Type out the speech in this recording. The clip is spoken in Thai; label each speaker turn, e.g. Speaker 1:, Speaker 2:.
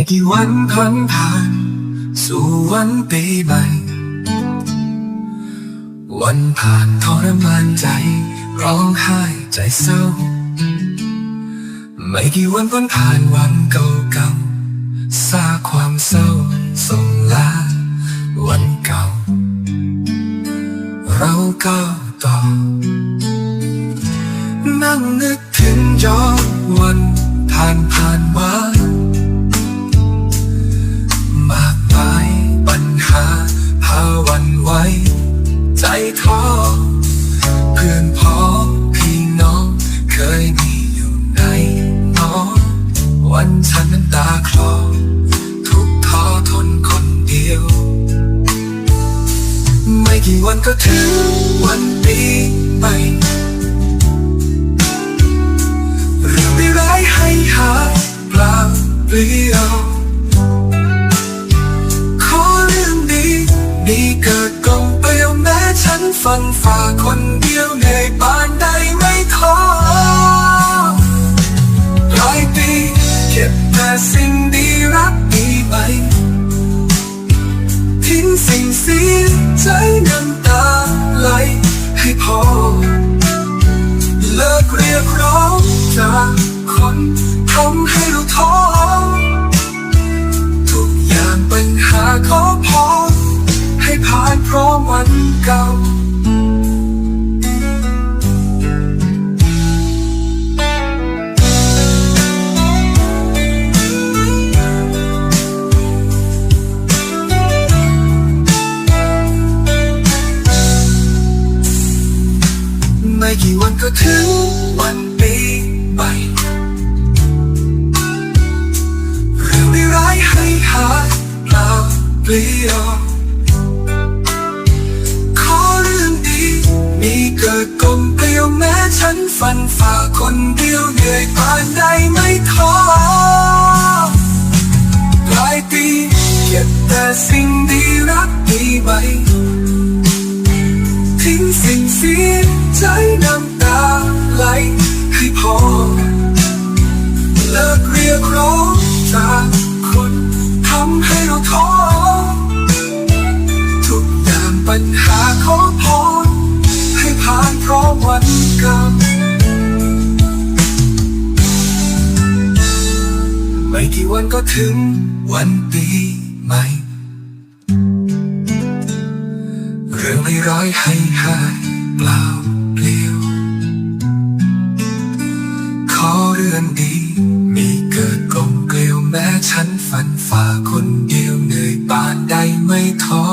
Speaker 1: ไม่กี่วันผ่านผ่าน สู่วันปีใหม่ วันผ่านทรมานใจ ร้องไห้ใจเศร้า ไม่กี่วันพ้นผ่านวันเก่าๆซาความเศร้าส่งลาวันเก่า เราก็ต่อ นั่งนึกถึงย้อนวันผ่านผ่านมา ท้อเพื่อนพ้อพี่น้องเคยมีอยู่ในน้องวันฉันน้ำตาคลอทุกท้อทนคนเดียว ไม่กี่วันก็ถึงวันปีใหม่เรื่องไม่ร้ายให้หาเปล่าเปลี่ยว สิ่งเสียใจน้ำตาไหลให้พอ เลิกเรียกร้องจากคนทำให้เราท้อทุกอย่างปัญหาขอพอ ให้ผ่านเพราะวันเก่า ไม่กี่วันก็ถึงวันปีใหม่เรื่องไม่ร้ายให้หายเปล่าเปลี่ยวขอเรื่องดีมีเกิดกลมเปลี่ยวแม้ฉันฟันฝ่าคนเดียวเหนื่อยปานใดไม่ท้อปลายปีเก็บแต่สิ่งดีรักดีไว้ทิ้งสิ่งเสีย ขอพรให้ผ่านพราะวันเก่าไม่กี่วันก็ถึงวันปีใหม่ เรื่องไม่ร้ายให้หายเปล่าเปลี่ยว ขอเรื่องดี มีเกิดกลมเกลียวแม้ฉันฝันฝ่าคนเดียวเหนื่อยปานใดไม่ท้อ